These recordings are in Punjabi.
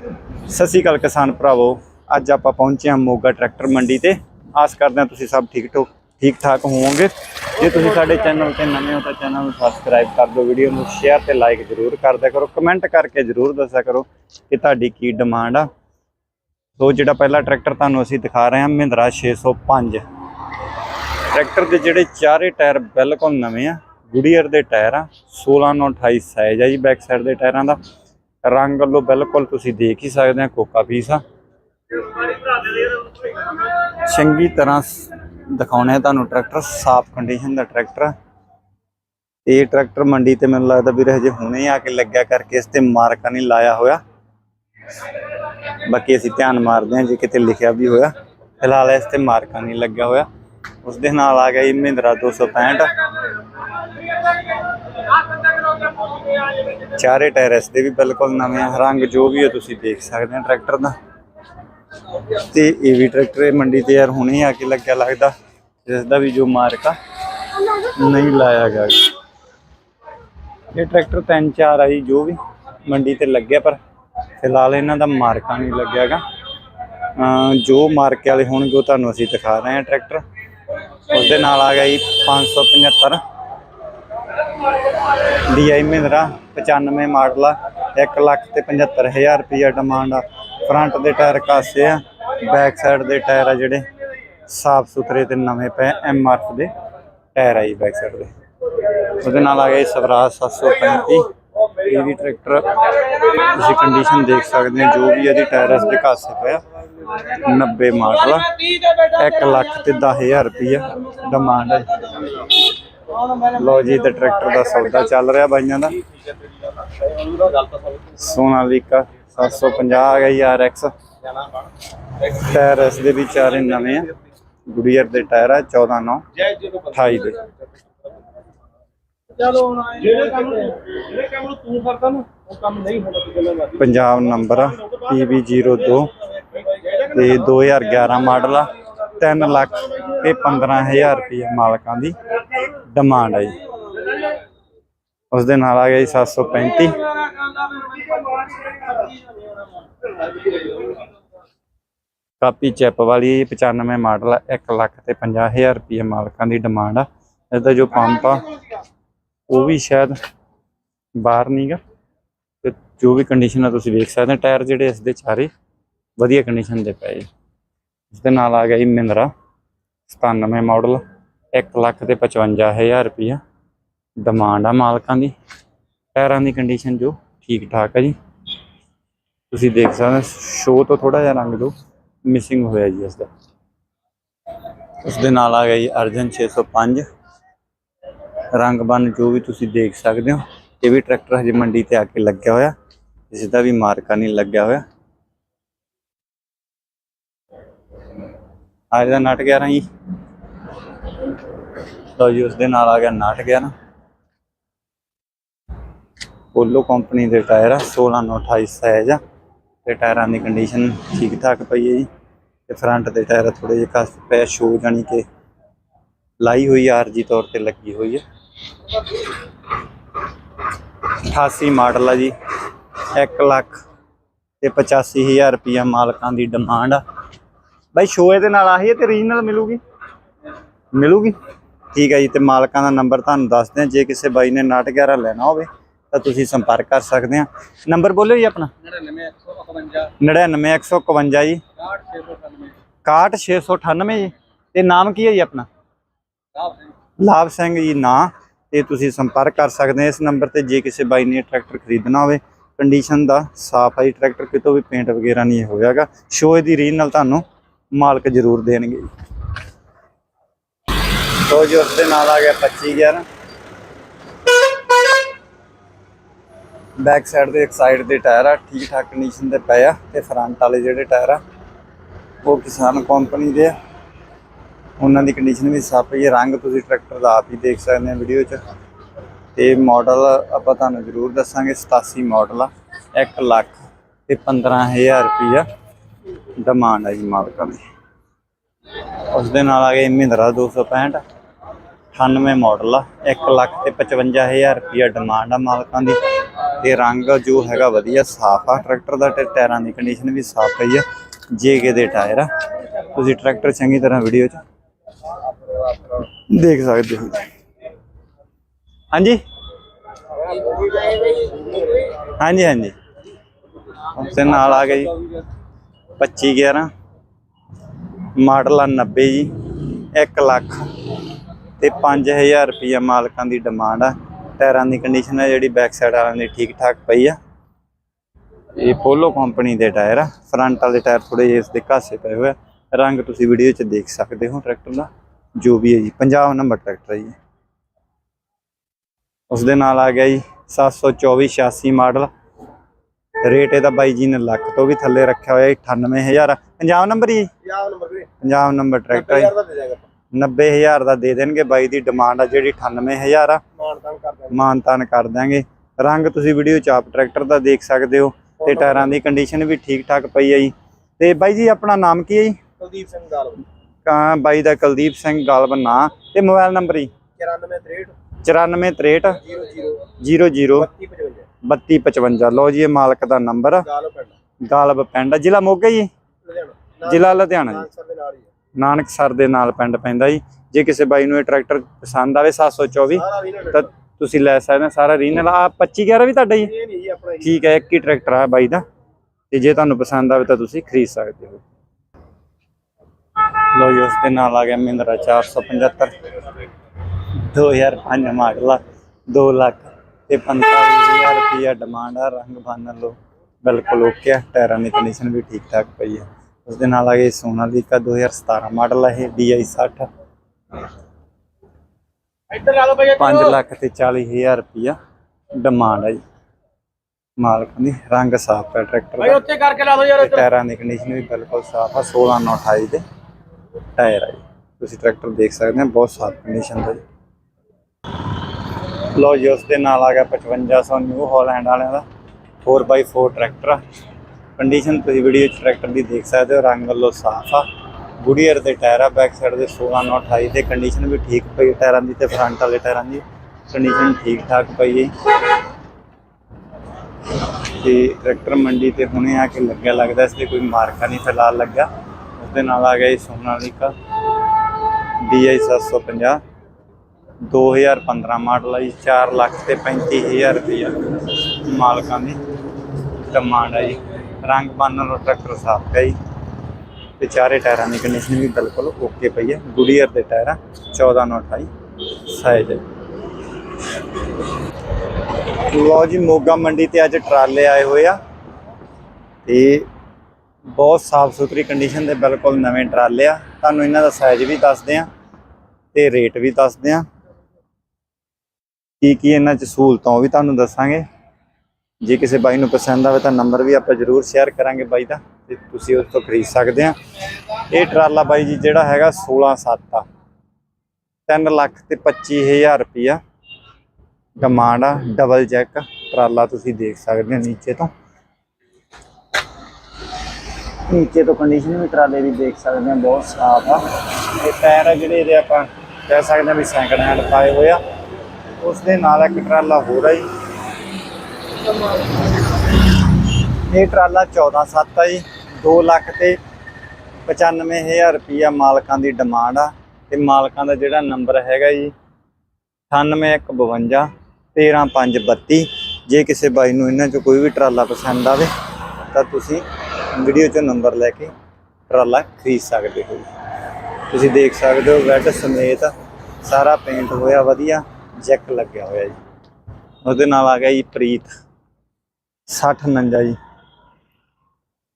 ਸਤਿ ਸ਼੍ਰੀ ਅਕਾਲ ਕਿਸਾਨ ਭਰਾਵੋ। ਅੱਜ ਆਪਾਂ ਪਹੁੰਚੇ ਹਾਂ ਮੋਗਾ ਟਰੈਕਟਰ ਮੰਡੀ ਤੇ। ਆਸ ਕਰਦੇ ਹਾਂ ਤੁਸੀਂ ਸਭ ਠੀਕ ਠੋਕ ਠੀਕ ਠਾਕ ਹੋਵੋਗੇ। ਜੇ ਤੁਸੀਂ ਸਾਡੇ ਚੈਨਲ ਤੇ ਨਵੇਂ ਹੋ ਤਾਂ ਚੈਨਲ ਨੂੰ ਸਬਸਕ੍ਰਾਈਬ ਕਰ ਦਿਓ, ਵੀਡੀਓ ਨੂੰ ਸ਼ੇਅਰ ਤੇ ਲਾਈਕ ਜ਼ਰੂਰ ਕਰ ਦਿਆ ਕਰੋ। ਕਮੈਂਟ ਕਰਕੇ ਜ਼ਰੂਰ ਦੱਸਿਆ ਕਰੋ ਕਿ ਤੁਹਾਡੀ ਕੀ ਡਿਮਾਂਡ ਆ। ਸੋ ਜਿਹੜਾ ਪਹਿਲਾ ਟਰੈਕਟਰ ਤੁਹਾਨੂੰ ਅਸੀਂ ਦਿਖਾ ਰਹੇ ਹਾਂ, ਮਹਿੰਦਰਾ 605 ਟਰੈਕਟਰ ਦੇ ਜਿਹੜੇ ਚਾਰੇ ਟਾਇਰ ਬਿਲਕੁਲ ਨਵੇਂ ਆ। ਗੁਡੀਅਰ ਦੇ ਟਾਇਰ ਆ 16 ਨੂੰ 28 ਸਾਈਜ਼ ਆ ਜੀ ਬੈਕ ਸਾਈਡ ਦੇ ਟਾਇਰਾਂ ਦਾ। ਰੰਗ ਵੱਲੋਂ ਬਿਲਕੁਲ ਤੁਸੀਂ ਦੇਖ ਹੀ ਸਕਦੇ ਆ, ਕੋਕਾ ਪੀਸ ਆ। ਚੰਗੀ ਤਰ੍ਹਾਂ ਦਿਖਾਉਣੇ ਆ ਤੁਹਾਨੂੰ ਟਰੈਕਟਰ ਸਾਫ਼ ਕੰਡੀਸ਼ਨ ਦਾ ਟਰੈਕਟਰ ਇਹ ਟਰੈਕਟਰ ਮੰਡੀ ਤੇ ਮੈਨੂੰ ਲੱਗਦਾ ਵੀਰ ਹਜੇ ਹੁਣੇ ਆ ਕੇ ਲੱਗਿਆ ਕਰਕੇ ਇਸ ਤੇ ਮਾਰਕਾ ਨਹੀਂ ਲਾਇਆ ਹੋਇਆ। ਬਾਕੀ ਅਸੀਂ ਧਿਆਨ ਮਾਰਦੇ ਹਾਂ ਜੇ ਕਿਤੇ ਲਿਖਿਆ ਵੀ ਹੋਇਆ। ਫਿਲਹਾਲ ਇਸ ਤੇ ਮਾਰਕਾ ਨਹੀਂ ਲੱਗਿਆ ਹੋਇਆ। ਉਸ ਦੇ ਨਾਲ ਆ ਗਿਆ ਜੀ ਮਹਿੰਦਰਾ 265 ਚਾਰੇ ਟਾਇਰ ਇਸ ਦੇ ਵੀ ਬਿਲਕੁਲ ਨਵੇਂ ਆ। ਰੰਗ ਜੋ ਵੀ ਹੈ ਤੁਸੀਂ ਦੇਖ ਸਕਦੇ ਆ ਟਰੈਕਟਰ ਦਾ। ਤੇ ਇਹ ਵੀ ਟਰੈਕਟਰ ਇਹ ਮੰਡੀ ਤੇ ਯਾਰ ਹੁਣੇ ਆ ਕੇ ਲੱਗਿਆ ਲੱਗਦਾ। ਜਿਸ ਦਾ ਵੀ ਜੋ ਮਾਰਕਾ ਨਹੀਂ ਲਾਇਆ ਗਿਆ। ਇਹ ਟਰੈਕਟਰ ਤਿੰਨ ਚਾਰ ਆਈ ਜੋ ਵੀ ਮੰਡੀ ਤੇ ਲੱਗਿਆ, ਪਰ ਫਿਲਹਾਲ ਇਹਨਾਂ ਦਾ ਮਾਰਕਾ ਨਹੀਂ ਲੱਗਿਆਗਾ ਜੋ ਮਾਰਕੇ ਵਾਲੇ ਹੋਣਗੇ ਉਹ ਤੁਹਾਨੂੰ ਅਸੀਂ ਦਿਖਾ ਰਹੇ ਹਾਂ ਟਰੈਕਟਰ ਉਸ ਦੇ ਨਾਲ ਆ ਗਿਆ ਜੀ 575 DI ਮਹਿੰਦਰਾ 95 ਮਾਡਲ ਆ 1 ਲੱਖ ਤੇ 75000 ਰੁਪਇਆ ਡਿਮਾਂਡ ਆ। ਫਰੰਟ ਦੇ ਟਾਇਰ ਕਾਸੇ ਆ ਬੈਕ ਸਾਈਡ ਦੇ ਟਾਇਰ ਆ ਜਿਹੜੇ, ਸਾਫ਼ ਸੁਥਰੇ ਤੇ ਨਵੇਂ ਪਏ ਐਮਆਰਐਫ ਦੇ ਟਾਇਰ ਆ ਜੀ ਬੈਕ ਸਾਈਡ ਦੇ। ਉਹਦੇ ਨਾਲ ਆ ਗਿਆ ਜੀ ਸਵਰਾਜ 735 ਇਹ ਵੀ ਟਰੈਕਟਰ ਤੁਸੀਂ ਕੰਡੀਸ਼ਨ ਦੇਖ ਸਕਦੇ ਹੋ, ਜੋ ਵੀ ਇਹਦੀ ਟਾਇਰਸ ਦੇ ਕਾਸੇ ਪਿਆ 90 ਮਾਡਲ ਆ 1 ਲੱਖ ਤੇ 10000 ਰੁਪਇਆ ਡਿਮਾਂਡ ਹੈ ਲੋ ਜੀ ਤੇ ਟਰੈਕਟਰ ਦਾ ਸੌਦਾ ਚੱਲ ਰਿਹਾ ਬਾਈਆਂ ਦਾ। ਸੋਨਾਲੀਕਾ 750 ਆ ਗਿਆ ਯਾਰ ਐਕਸ ਟਾਇਰ ਇਸ ਦੇ ਵੀ ਚਾਰੇ ਨਵੇਂ ਆ। ਗੁਡੀਅਰ ਦੇ ਟਾਇਰ ਆ 14 9 28 ਦੇ। ਜਿਹੜੇ ਕੰਮ ਜਿਹੜੇ ਕੰਮ ਨੂੰ ਤੂੰ ਕਰਦਾ ਨਾ ਉਹ ਕੰਮ ਨਹੀਂ ਹੁੰਦਾ ਤੂੰ ਗੱਲਾਂ ਕਰਦੀ। ਪੰਜਾਬ ਨੰਬਰ ਆ PB02 ਤੇ 2011 ਮਾਡਲ ਆ 3 ਲੱਖ ਤੇ 15000 ਰੁਪਏ ਮਾਲਕਾਂ ਦੀ। ਡਿਮਾਂਡ ਆ ਜੀ। ਉਸ ਦੇ ਨਾਲ ਆ ਗਿਆ ਜੀ 735 ਕਾਪੀ ਚੈਪ ਵਾਲੀ 95 ਮਾਡਲ ਆ 1 ਲੱਖ ਤੇ 50000 ਰੁਪਏ ਮਾਲਕਾਂ ਦੀ ਡਿਮਾਂਡ ਆ। ਇਹਦਾ ਜੋ ਪੰਪ ਆ, ਉਹ ਵੀ ਸ਼ਾਇਦ ਬਾਹਰ ਨਹੀਂਗਾ ਤੇ ਜੋ ਵੀ ਕੰਡੀਸ਼ਨ ਆ ਤੁਸੀਂ ਵੇਖ ਸਕਦੇ ਹੋ, ਟਾਇਰ ਜਿਹੜੇ ਇਸ ਦੇ ਚਾਰੇ ਵਧੀਆ ਕੰਡੀਸ਼ਨ ਦੇ ਪਏ ਆ। ਇਸ ਦੇ ਨਾਲ ਆ ਗਿਆ ਜੀ ਮਿੰਦਰਾ 97 ਮਾਡਲ। 1 ਲੱਖ ਤੇ 55000 ਰੁਪਇਆ ਡਿਮਾਂਡ ਆ ਮਾਲਕਾਂ ਦੀ। ਟਾਇਰਾਂ ਦੀ ਕੰਡੀਸ਼ਨ ਜੋ ਠੀਕ ਠਾਕ ਹੈ ਜੀ। ਤੁਸੀਂ ਦੇਖ ਸਕਦੇ ਹੋ ਸ਼ੋ ਤੋਂ ਥੋੜਾ ਜਿਹਾ ਰੰਗ ਜੋ ਮਿਸਿੰਗ ਹੋਇਆ ਜੀ ਇਸ ਦਾ। ਉਸ ਦੇ ਨਾਲ ਆ ਗਿਆ ਜੀ ਅਰਜਨ 605 ਰੰਗ ਬੰਨ ਜੋ ਵੀ ਤੁਸੀਂ ਦੇਖ ਸਕਦੇ ਹੋ, ਇਹ ਵੀ ਟਰੈਕਟਰ ਹਜੇ ਮੰਡੀ ਤੇ ਆ ਕੇ ਲੱਗਿਆ ਹੋਇਆ। ਇਸ ਦਾ ਵੀ ਮਾਰਕਾ ਨਹੀਂ ਲੱਗਿਆ ਹੋਇਆ। ਆ ਦਾ ਨਟ 11 ਜੀ। ਲਓ ਜੀ ਉਸ ਦੇ ਨਾਲ ਆ ਗਿਆ ਨਟ 11 ਪੋਲੋ ਕੰਪਨੀ ਦੇ ਟਾਇਰ ਆ 16 ਨੂੰ 28 ਸਾਈਜ਼ ਆ, ਤੇ ਟਾਇਰਾਂ ਦੀ ਕੰਡੀਸ਼ਨ ਠੀਕ ਠਾਕ ਪਈ ਹੈ ਜੀ। ਤੇ ਫਰੰਟ ਦੇ ਟਾਇਰ ਥੋੜੇ ਜਿਹੇ ਕਸ ਪਏ ਸ਼ੋ ਜਾਨੀ ਕਿ ਲਾਈ ਹੋਈ ਆਰਜੀ ਤੌਰ ਤੇ ਲੱਗੀ ਹੋਈ ਹੈ। 88 ਮਾਡਲ ਆ ਜੀ 1 ਲੱਖ ਤੇ 85000 ਰੁਪਇਆ ਮਾਲਕਾਂ ਦੀ ਡਿਮਾਂਡ ਆ। ਬਾਈ ਸ਼ੋਏ ਦੇ ਨਾਲ ਆਹੀ ਤੇ ਰੀਜਨਲ ਮਿਲੂਗੀ? ਮਿਲੂਗੀ। ਠੀਕ ਹੈ ਜੀ ਤੇ ਮਾਲਕਾਂ ਦਾ ਨੰਬਰ ਤੁਹਾਨੂੰ ਦੱਸਦੇ ਆ ਜੇ ਕਿਸੇ ਬਾਈ ਨੇ ਨਾਟ 11 ਲੈਣਾ ਹੋਵੇ ਤਾਂ ਤੁਸੀਂ ਸੰਪਰਕ ਕਰ ਸਕਦੇ ਆ ਨੰਬਰ ਬੋਲਿਓ ਜੀ ਆਪਣਾ। 99151 ਜੀ। 61698 ਜੀ। ਤੇ ਨਾਮ ਕੀ ਹੈ ਜੀ ਆਪਣਾ? ਲਾਭ ਸਿੰਘ। ਜੀ ਨਾਂ। ਤੇ ਤੁਸੀਂ ਸੰਪਰਕ ਕਰ ਸਕਦੇ ਹੋ ਇਸ ਨੰਬਰ ਤੇ। ਜੇ ਕਿਸੇ ਬਾਈ ਨੇ ਟਰੈਕਟਰ ਖਰੀਦਣਾ ਹੋਵੇ ਕੰਡੀਸ਼ਨ ਦਾ ਸਾਫ਼ ਹੈ ਜੀ, ਟਰੈਕਟਰ ਕਿਤੋਂ ਵੀ ਪੇਂਟ ਵਗੈਰਾ ਨਹੀਂ ਹੋਇਆਗਾ। ਸ਼ੋਅ ਦੀ ਰੀਜਨਲ ਤੁਹਾਨੂੰ ਮਾਲਕ ਜ਼ਰੂਰ ਦੇਣਗੇ ਤੋ ਜੀ, ਉਸ ਦੇ ਨਾਲ ਆ ਗਿਆ 25 11 ਬੈਕ ਸਾਈਡ ਦੇ ਇੱਕ ਸਾਈਡ ਦੇ ਟਾਇਰ ਆ ਠੀਕ ਠਾਕ ਕੰਡੀਸ਼ਨ ਦੇ ਪਏ ਆ ਤੇ ਫਰੰਟ ਵਾਲੇ ਜਿਹੜੇ ਟਾਇਰ ਆ, ਉਹ ਕਿਸਾਨ ਕੰਪਨੀ ਦੇ ਆ। ਉਹਨਾਂ ਦੀ ਕੰਡੀਸ਼ਨ ਵੀ ਸਾਫ਼ ਹੈ ਰੰਗ ਤੁਸੀਂ ਟਰੈਕਟਰ ਦਾ ਆਪ ਹੀ ਦੇਖ ਸਕਦੇ ਆ ਵੀਡੀਓ 'ਚ। ਤੇ ਮਾਡਲ ਆਪਾਂ ਤੁਹਾਨੂੰ ਜ਼ਰੂਰ ਦੱਸਾਂਗੇ 87 ਮਾਡਲ ਆ 1 ਲੱਖ ਤੇ 15000 ਰੁਪਇਆ ਡਿਮਾਂਡ ਆ ਜੀ ਮਾਲਕਾਂ ਦੀ। ਉਸ ਦੇ ਨਾਲ ਆ ਗਿਆ ਮਹਿੰਦਰਾ 265 98 ਮਾਡਲ ਆ 1 ਲੱਖ ਤੇ 55000 ਰੁਪਇਆ ਡਿਮਾਂਡ ਆ ਮਾਲਕਾਂ ਦੀ। ਤੇ ਰੰਗ ਜੋ ਹੈਗਾ ਵਧੀਆ, ਸਾਫ਼ ਆ। ਟਰੈਕਟਰ ਦਾ ਤੇ ਟਾਇਰਾਂ ਦੀ ਕੰਡੀਸ਼ਨ ਵੀ ਸਾਫ਼ ਪਈ ਆ ਜੇਕੇ ਦੇ ਟਾਇਰ ਆ। ਤੁਸੀਂ ਟਰੈਕਟਰ ਚੰਗੀ ਤਰ੍ਹਾਂ ਵੀਡੀਓ 'ਚ ਦੇਖ ਸਕਦੇ ਹੋ। ਹਾਂਜੀ? ਹਾਂਜੀ ਹਾਂਜੀ। ਉਸਦੇ ਨਾਲ ਆ ਗਈ 25 11 ਮਾਡਲ ਆ 90 ਜੀ 1 ਲੱਖ ਤੇ 5000 ਰੁਪਇਆ ਮਾਲਕਾਂ ਦੀ ਡਿਮਾਂਡ ਆ। ਟਾਇਰਾਂ ਦੀ ਕੰਡੀਸ਼ਨ ਹੈ ਜਿਹੜੀ ਬੈਕ ਸਾਈਡ ਵਾਲਿਆਂ ਦੀ ਠੀਕ ਠਾਕ ਪਈ ਆ। ਇਹ ਪੋਲੋ ਕੰਪਨੀ ਦੇ ਟਾਇਰ ਆ। ਫਰੰਟ ਵਾਲੇ ਟਾਇਰ ਥੋੜੇ ਜਿਹੇ ਇਸ ਦੇ ਘਾਸੇ ਪਏ ਹੋਏ ਆ। ਰੰਗ ਤੁਸੀਂ ਵੀਡੀਓ 'ਚ ਦੇਖ ਸਕਦੇ ਹੋ ਟਰੈਕਟਰ ਦਾ ਜੋ ਵੀ ਹੈ ਜੀ। 50 ਨੰਬਰ ਟਰੈਕਟਰ ਹੈ ਜੀ। ਉਸ ਦੇ ਨਾਲ ਆ ਗਿਆ ਜੀ 724 86 ਮਾਡਲ। ਰੇਟ ਇਹਦਾ ਬਾਈ ਜੀ ਨੇ ਲੱਖ ਤੋਂ ਵੀ ਥੱਲੇ ਰੱਖਿਆ ਹੋਇਆ ਜੀ 98000 50 ਨੰਬਰ ਜੀ? 50 ਨੰਬਰ ਵੀਰੇ। 50 ਨੰਬਰ ਟਰੈਕਟਰ ਹੈ 1000 ਦਾ ਦੇ ਦੇਗਾ 90000 ਦਾ ਦੇ ਦੇਣਗੇ ਬਾਈ ਦੀ ਡਿਮਾਂਡ ਆ ਜਿਹੜੀ 98000 ਆ। ਮਾਨਤਾਨ ਕਰ ਦਾਂਗੇ ਰੰਗ ਤੁਸੀਂ ਵੀਡੀਓ ਚ ਆਪ ਟਰੈਕਟਰ ਦਾ ਦੇਖ ਸਕਦੇ ਹੋ ਤੇ ਟਾਇਰਾਂ ਦੀ ਕੰਡੀਸ਼ਨ ਵੀ ਠੀਕ ਠਾਕ ਪਈ ਹੈ ਜੀ। ਤੇ ਬਾਈ ਜੀ ਆਪਣਾ ਨਾਮ ਕੀ ਹੈ ਜੀ? ਕੁਲਦੀਪ ਸਿੰਘ ਗਾਲਵ। ਕਾਂ ਬਾਈ ਦਾ ਕੁਲਦੀਪ ਸਿੰਘ ਗਾਲਬ ਨਾਂ। ਤੇ ਮੋਬਾਈਲ ਨੰਬਰ ਜੀ? 94 9463 00 00 3255 3255 ਲਓ ਜੀ ਇਹ ਮਾਲਕ ਦਾ ਨੰਬਰ ਆ। ਗਾਲਬ ਪਿੰਡ। ਆ, ਜ਼ਿਲ੍ਹਾ ਮੋਗਾ ਜੀ? ਜ਼ਿਲ੍ਹਾ ਲੁਧਿਆਣਾ ਜੀ। ਨਾਨਕਸਰ ਦੇ ਨਾਲ ਹੀ ਹੈ ਨਾਨਕਸਰ ਦੇ ਨਾਲ ਪਿੰਡ ਪੈਂਦਾ ਜੀ। ਜੇ ਕਿਸੇ ਬਾਈ ਨੂੰ ਇਹ ਟਰੈਕਟਰ ਪਸੰਦ ਆਵੇ 724 ਸਾਰਾ ਵੀ ਨਾ ਤਾਂ ਤੁਸੀਂ ਲੈ ਸਕਦੇ ਹੋ ਸਾਰਾ ਰੀਨਲ। ਆ 25 11 ਵੀ ਤੁਹਾਡਾ ਜੀ? ਹੀ ਠੀਕ ਹੈ ਇੱਕ ਹੀ ਟਰੈਕਟਰ ਆ ਬਾਈ ਦਾ। ਤੇ ਜੇ ਤੁਹਾਨੂੰ ਪਸੰਦ ਆਵੇ ਤਾਂ ਤੁਸੀਂ ਖਰੀਦ ਸਕਦੇ ਹੋ। ਲੋ ਜੀ ਉਸ ਦੇ ਨਾਲ ਆ ਗਿਆ ਮਹਿੰਦਰਾ 475 2005 ਮਾਡਲ ਆ 2 ਲੱਖ ਤੇ 45000 ਰੁਪਇਆ ਡਿਮਾਂਡ ਆ ਰੰਗ ਬੰਨ ਲਓ। ਬਿਲਕੁਲ ਓਕੇ ਆ ਟਾਇਰਾਂ ਦੀ ਕੰਡੀਸ਼ਨ ਵੀ ਠੀਕ ਠਾਕ ਪਈ ਆ। ਉਸ ਦੇ ਨਾਲ ਆ ਗਿਆ ਸੋਨਾਲੀਕਾ 2017 ਮਾਡਲ ਇਹ DI 60 ਇੱਧਰ ਲਾ ਲਓ ਭਾਈ 5 ਲੱਖ ਤੇ 40000 ਰੁਪਇਆ ਡਿਮਾਂਡ ਹੈ ਜੀ। ਮਾਲਕ ਦੀ ਰੰਗ ਸਾਫ਼ ਹੈ ਟਰੈਕਟਰ ਭਾਈ ਦਾ ਉੱਤੇ ਕਰਕੇ ਲਾ ਦਿਓ ਯਾਰ ਤੇ ਟਾਇਰਾਂ ਦੀ ਕੰਡੀਸ਼ਨ ਵੀ ਬਿਲਕੁਲ ਸਾਫ਼ ਆ 16 9 28 ਦੇ ਟਾਇਰ ਆ ਜੀ। ਤੁਸੀਂ ਟਰੈਕਟਰ ਦੇਖ ਸਕਦੇ ਹੋ ਬਹੁਤ ਸਾਫ਼ ਕੰਡੀਸ਼ਨ ਦਾ ਜੀ। ਲੋ ਜੀ ਉਸ ਦੇ ਨਾਲ ਆ ਗਿਆ 5500 ਨਿਊ ਹਾਲੈਂਡ ਵਾਲਿਆਂ ਦਾ 4x4 ਟਰੈਕਟਰ ਆ। ਕੰਡੀਸ਼ਨ ਤੁਸੀਂ ਵੀਡੀਓ ਚ ਟਰੈਕਟਰ ਦੀ ਦੇਖ ਸਕਦੇ ਹੋ, ਰੰਗ ਵੱਲੋਂ ਸਾਫ਼ ਆ। ਗੁਡੀਅਰ ਦੇ ਟਾਇਰ ਆ ਬੈਕ ਸਾਈਡ ਦੇ 16 9 28 ਦੇ ਕੰਡੀਸ਼ਨ ਵੀ ਠੀਕ ਪਈ ਟਾਇਰਾਂ ਦੀ ਤੇ ਫਰੰਟ ਵਾਲੇ ਟਾਇਰਾਂ ਦੀ। ਕੰਡੀਸ਼ਨ ਠੀਕ ਠਾਕ ਪਈ ਹੈ ਤੇ ਟਰੈਕਟਰ ਮੰਡੀ ਤੇ ਹੁਣੇ ਆ ਕੇ ਲੱਗਿਆ, ਲੱਗਦਾ ਇਸ ਤੇ ਕੋਈ ਮਾਰਕਾ ਨਹੀਂ ਫਿਲਹਾਲ ਲੱਗਾ ਉਸ ਦੇ ਨਾਲ ਆ ਗਿਆ ਜੀ ਸੋਨਾਲੀਕਾ। DI 750 2015 ਮਾਡਲ ਆ ਜੀ 4 ਲੱਖ ਤੇ 35000 ਰੁਪਇਆ ਮਾਲਕਾਂ ਦੀ ਡਿਮਾਂਡ ਆ ਜੀ। ਰੰਗ ਬੰਨਣ ਨੂੰ ਟਰੈਕਟਰ ਸਾਫ਼ ਹੈ ਜੀ। ਤੇ ਚਾਰੇ ਟਾਇਰਾਂ ਦੀ ਕੰਡੀਸ਼ਨ ਵੀ ਬਿਲਕੁਲ ਓਕੇ ਪਈ ਹੈ। ਗੁਡੀਅਰ ਦੇ ਟਾਇਰ ਆ 14 ਨੂੰ 28 ਸਾਈਜ਼ ਹੈ। ਲੋ ਜੀ, ਮੋਗਾ ਮੰਡੀ ਤੇ ਅੱਜ ਟਰਾਲੇ ਆਏ ਹੋਏ ਆ। ਤੇ ਬਹੁਤ ਸਾਫ਼ ਸੁਥਰੀ ਕੰਡੀਸ਼ਨ ਦੇ ਬਿਲਕੁਲ ਨਵੇਂ ਟਰਾਲੇ ਆ। ਤੁਹਾਨੂੰ ਇਹਨਾਂ ਦਾ ਸਾਈਜ਼ ਵੀ ਦੱਸਦੇ ਆ ਤੇ ਰੇਟ ਵੀ ਦੱਸਦੇ ਆ। ਕੀ ਕੀ ਇਹਨਾਂ ਚ ਸਹੂਲਤਾਂ ਉਹ ਵੀ ਤੁਹਾਨੂੰ ਦੱਸਾਂਗੇ। ਜੇ ਕਿਸੇ ਬਾਈ ਨੂੰ ਪਸੰਦ ਆਵੇ ਤਾਂ ਨੰਬਰ ਵੀ ਆਪਾਂ ਜ਼ਰੂਰ ਸ਼ੇਅਰ ਕਰਾਂਗੇ ਬਾਈ ਦਾ ਤੇ ਤੁਸੀਂ ਉਸ ਤੋਂ ਖਰੀਦ ਸਕਦੇ ਆ। ਇਹ ਟਰਾਲਾ ਬਾਈ ਜੀ ਜਿਹੜਾ ਹੈਗਾ 16 7 ਆ। 3 ਲੱਖ ਤੇ 25000 ਰੁਪਿਆ ਡਿਮਾਂਡ ਆ ਡਬਲ ਜੈਕ ਟਰਾਲਾ ਤੁਸੀਂ ਦੇਖ ਸਕਦੇ ਹੋ ਨੀਚੇ ਤੋਂ। ਨੀਚੇ ਤੋਂ ਕੰਡੀਸ਼ਨ ਵੀ ਟਰਾਲੇ ਦੀ ਦੇਖ ਸਕਦੇ ਹਾਂ ਬਹੁਤ ਸਾਫ਼ ਆ। ਇਹ ਟਾਇਰ ਆ ਜਿਹੜੇ ਇਹਦੇ ਆਪਾਂ ਕਹਿ ਸਕਦੇ ਹਾਂ ਵੀ ਸੈਕਿੰਡ ਹੈਂਡ ਪਾਏ ਹੋਏ ਆ। ਉਸ ਦੇ ਨਾਲ ਇੱਕ ਟਰਾਲਾ ਹੋਰ ਆ ਜੀ। ਇਹ ਟਰਾਲਾ 14 7 ਆ ਜੀ 2 ਲੱਖ ਤੇ 95000 ਰੁਪਿਆ ਮਾਲਕਾਂ ਦੀ ਡਿਮਾਂਡ ਆ। ਤੇ ਮਾਲਕਾਂ ਦਾ ਜਿਹੜਾ ਨੰਬਰ ਹੈਗਾ ਜੀ 9852 13532 ਜੇ ਕਿਸੇ ਬਾਈ ਨੂੰ ਇਹਨਾਂ ਚੋਂ ਕੋਈ ਵੀ ਟਰਾਲਾ ਪਸੰਦ ਆਵੇ, ਤਾਂ ਤੁਸੀਂ ਵੀਡੀਓ 'ਚੋਂ ਨੰਬਰ ਲੈ ਕੇ ਟਰਾਲਾ ਖਰੀਦ ਸਕਦੇ ਹੋ। ਤੁਸੀਂ ਦੇਖ ਸਕਦੇ ਹੋ, ਵੈਟ ਸਮੇਤ ਸਾਰਾ ਪੇਂਟ ਹੋਇਆ, ਵਧੀਆ ਜੈਕ ਲੱਗਿਆ ਹੋਇਆ ਜੀ। ਉਹਦੇ ਨਾਲ ਆ ਗਿਆ ਜੀ ਪ੍ਰੀਤ। 6049 ਜੀ।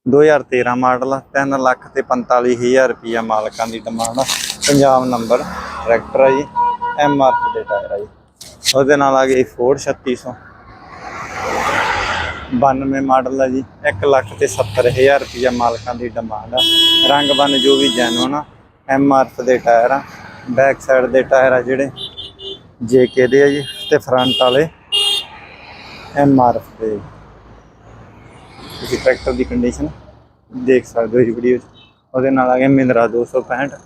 2013 ਮਾਡਲ ਆ 3 ਲੱਖ ਤੇ 45000 ਰੁਪਇਆ ਮਾਲਕਾਂ ਦੀ ਡਿਮਾਂਡ। ਆ ਪੰਜਾਬ ਨੰਬਰ ਟਰੈਕਟਰ ਆ ਜੀ, ਐਮ ਆਰ ਦੇ ਟਾਇਰ ਆ ਜੀ। ਉਹਦੇ ਨਾਲ ਆ ਗਿਆ ਫੋਰਡ 3600 92 ਮਾਡਲ ਆ ਜੀ 1 ਲੱਖ ਤੇ 70000 ਰੁਪਇਆ ਮਾਲਕਾਂ ਦੀ ਡਿਮਾਂਡ। ਆ ਰੰਗ ਬਨ ਜੋ ਵੀ ਜੈਨੂਨ ਆ, ਐਮ ਆਰ ਦੇ ਟਾਇਰ ਆ ਬੈਕ ਸਾਈਡ ਦੇ ਟਾਇਰ ਆ ਜਿਹੜੇ, ਜੇ ਕੇ ਦੇ ਆ ਜੀ, ਤੇ ਫਰੰਟ ਵਾਲੇ ਐਮ ਆਰ ਦੇ। ਤੁਸੀਂ ਟਰੈਕਟਰ ਦੀ ਕੰਡੀਸ਼ਨ ਦੇਖ ਸਕਦੇ ਹੋ ਇਸ ਵੀਡੀਓ 'ਚ। ਉਹਦੇ ਨਾਲ ਆ ਗਿਆ ਮਹਿੰਦਰਾ 265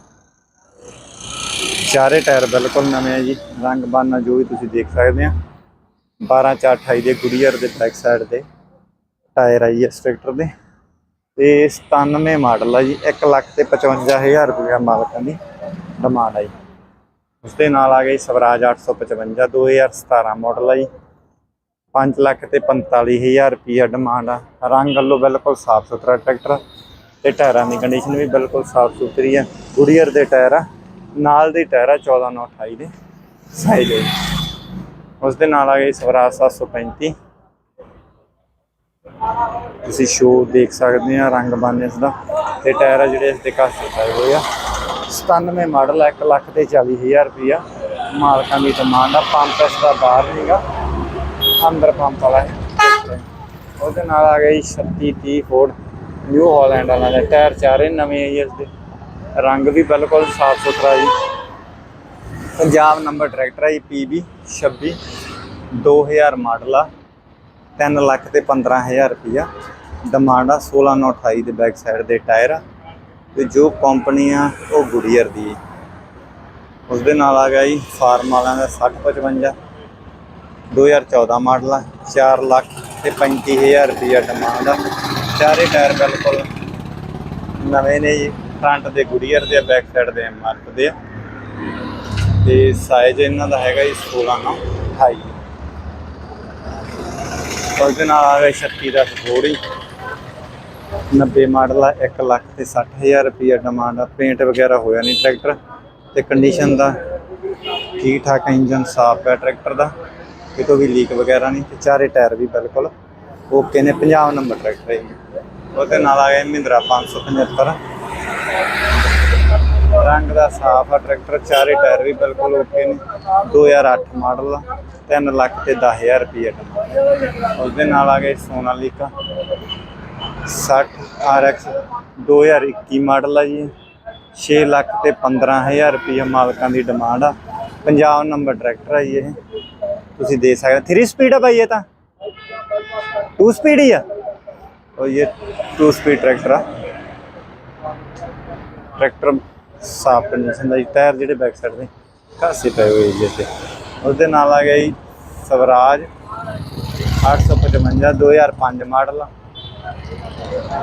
ਚਾਰੇ ਟਾਇਰ ਬਿਲਕੁਲ ਨਵੇਂ ਆ ਜੀ। ਰੰਗ ਬਾਨਾ ਜੋ ਵੀ ਤੁਸੀਂ ਦੇਖ ਸਕਦੇ ਆ। 12428 ਦੇ ਗੁਡੀਅਰ ਦੇ ਬੈਕ ਸਾਈਡ ਦੇ ਟਾਇਰ ਆਈ ਇਸ ਟਰੈਕਟਰ ਦੇ। ਤੇ 97 ਮਾਡਲ ਆ ਜੀ। 1 ਲੱਖ ਤੇ 55000 ਰੁਪਏ ਮਾਲਕਾਂ ਦੀ ਡਿਮਾਂਡ ਆ ਜੀ। ਉਸ ਦੇ ਨਾਲ ਆ ਗਈ ਸਵਰਾਜ 855 2017 ਮਾਡਲ ਆ ਜੀ। 5 ਲੱਖ ਤੇ 45000 ਰੁਪਏ ਡਿਮਾਂਡ ਆ। ਰੰਗ ਵੱਲੋਂ ਬਿਲਕੁਲ ਸਾਫ਼ ਸੁਥਰਾ ਟਰੈਕਟਰ ਤੇ ਟਾਇਰਾਂ ਦੀ ਕੰਡੀਸ਼ਨ ਵੀ ਬਿਲਕੁਲ ਸਾਫ਼ ਸੁਥਰੀ ਆ। ਗੁਡੀਅਰ ਦੇ ਟਾਇਰ ਆ, ਨਾਲ ਦੇ ਟਾਇਰ ਆ 14928 ਦੇ ਸਾਈਜ਼ ਹੈ ਉਸ ਦੇ ਨਾਲ ਆ ਗਈ ਸਵਰਾਜ 735 ਤੁਸੀਂ ਸ਼ੋ ਦੇਖ ਸਕਦੇ ਆ ਰੰਗ ਬੰਨ ਇਸ ਦਾ। ਤੇ ਟਾਇਰ ਆ ਜਿਹੜੇ ਇਸ ਦੇ ਕਾਸੇ ਪਾਏ ਹੋਏ ਆ। 97 ਮਾਡਲ ਆ 1 ਲੱਖ ਤੇ 40000 ਰੁਪਇਆ ਮਾਲਕਾਂ ਦੀ ਡਿਮਾਂਡ ਆ, ਪੰਪ ਇਸ ਦਾ ਬਾਹਰ ਨਹੀਂਗਾ ਅੰਦਰ ਪੰਪ ਵਾਲਾ ਹੈ। ਉਹਦੇ ਨਾਲ ਆ ਗਈ 36 30 ਫੋਰਡ ਨਿਊ ਹਾਲੈਂਡ ਵਾਲਾ ਦਾ ਟਾਇਰ ਚਾਰੇ ਨਵੇਂ ਆ ਜੀ ਇਸ ਦੇ। ਰੰਗ ਵੀ ਬਿਲਕੁਲ ਸਾਫ਼ ਸੁਥਰਾ ਜੀ। ਪੰਜਾਬ ਨੰਬਰ ਟਰੈਕਟਰ ਹੈ ਪੀਬੀ 26 2000 ਮਾਡਲ ਆ 3 ਲੱਖ ਤੇ 15000 ਰੁਪਇਆ ਡਿਮਾਂਡ ਆ 16928 ਦੇ ਬੈਕ ਸਾਈਡ ਦੇ ਟਾਇਰ ਆ। ਤੇ ਜੋ ਕੰਪਨੀ ਆ, ਉਹ ਗੁਡੀਅਰ ਦੀ ਹੈ। ਉਸ ਦੇ ਨਾਲ ਆ ਗਿਆ ਜੀ, ਫਾਰਮ ਵਾਲਿਆਂ ਦਾ 6055 2014 ਮਾਡਲ ਆ 4 ਲੱਖ ਤੇ 35000 ਰੁਪਇਆ ਡਿਮਾਂਡ ਆ। ਚਾਰੇ ਟਾਇਰ ਬਿਲਕੁਲ ਨਵੇਂ ਨੇ ਜੀ ਫਰੰਟ ਦੇ ਗੁਡੀਅਰ ਦੇ ਬੈਕ ਸਾਈਡ ਦੇ ਐਮਆਰਐਫ ਦੇ ਆ। ਤੇ ਸਾਈਜ਼ ਇਹਨਾਂ ਦਾ ਹੈਗਾ ਜੀ 16 ਨਾਲ 28 ਉਹਦੇ ਨਾਲ ਆ ਗਿਆ 36 ਦਾ ਥੋੜੀ 90 ਮਾਡਲ ਆ 1 ਲੱਖ ਤੇ 60000 ਰੁਪਏ ਡਿਮਾਂਡ ਆ। ਪੇਂਟ ਵਗੈਰਾ ਹੋਇਆ ਨਹੀਂ ਟਰੈਕਟਰ ਤੇ ਕੰਡੀਸ਼ਨ ਦਾ। ਠੀਕ ਠਾਕ ਇੰਜਨ ਸਾਫ਼ ਹੈ ਟਰੈਕਟਰ ਦਾ। ਕਿਤੋਂ ਵੀ ਲੀਕ ਵਗੈਰਾ ਨਹੀਂ ਤੇ ਚਾਰੇ ਟਾਇਰ ਵੀ ਬਿਲਕੁਲ ਓਕੇ ਨੇ 50 ਨੰਬਰ ਟਰੈਕਟਰ ਹੈ ਜੀ। ਉਹਦੇ ਨਾਲ ਆ ਗਿਆ ਮਹਿੰਦਰਾ 575 ਰੰਗ ਦਾ ਸਾਫ਼ ਆ ਟਰੈਕਟਰ, ਚਾਰੇ ਟਾਇਰ ਵੀ ਬਿਲਕੁਲ ਓਕੇ ਨੇ। 2008 ਮਾਡਲ ਆ 3 ਲੱਖ ਤੇ 10000 ਰੁਪਏ ਡਿਮਾਂਡ ਉਸ ਦੇ ਨਾਲ ਆ ਗਏ ਸੋਨਾਲੀਕਾ 60 RX 2021 ਮਾਡਲ ਆ ਜੀ। 6 ਲੱਖ ਤੇ 15000 ਰੁਪਏ ਮਾਲਕਾਂ ਦੀ ਡਿਮਾਂਡ ਆ। ਪੰਜਾਬ ਨੰਬਰ ਟਰੈਕਟਰ ਆ ਜੀ ਇਹ। ਤੁਸੀਂ ਦੇ ਸਕਦੇ 3 ਸਪੀਡ ਆ ਭਾਈ ਇਹ ਤਾਂ। 2 ਸਪੀਡ ਹੀ ਆ। ਉਹ ਇਹ 2 ਸਪੀਡ ਟਰੈਕਟਰ ਆ। ਟਰੈਕਟਰ ਸਾਫ਼ ਕੰਡੀਸ਼ਨ ਦਾ ਜੀ ਟਾਇਰ ਜਿਹੜੇ ਬੈਕ ਸਾਈਡ ਦੇ ਘਾਸੇ ਪਏ ਹੋਏ ਜੀ 'ਤੇ। ਉਹਦੇ ਨਾਲ ਆ ਗਿਆ ਜੀ, ਸਵਰਾਜ 855 2005 ਮਾਡਲ ਆ।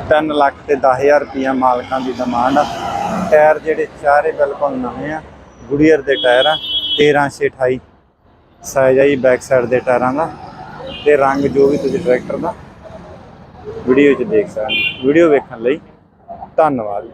3 ਲੱਖ ਤੇ 10000 ਰੁਪਈਆ ਮਾਲਕਾਂ ਦੀ ਡਿਮਾਂਡ ਆ। ਟਾਇਰ ਜਿਹੜੇ ਚਾਰੇ ਬਿਲਕੁਲ ਨਵੇਂ ਆ, ਗੁੜੀਅਰ ਦੇ ਟਾਇਰ ਆ 13 28 ਸਾਈਜ਼ ਆ ਜੀ ਬੈਕ ਸਾਈਡ ਦੇ ਟਾਇਰਾਂ ਦਾ ਤੇ ਰੰਗ ਜੋ ਵੀ ਤੁਸੀਂ ਟਰੈਕਟਰ ਦਾ ਵੀਡੀਓ 'ਚ ਦੇਖ ਸਕਦੇ ਵੀਡੀਓ ਵੇਖਣ ਲਈ ਧੰਨਵਾਦ।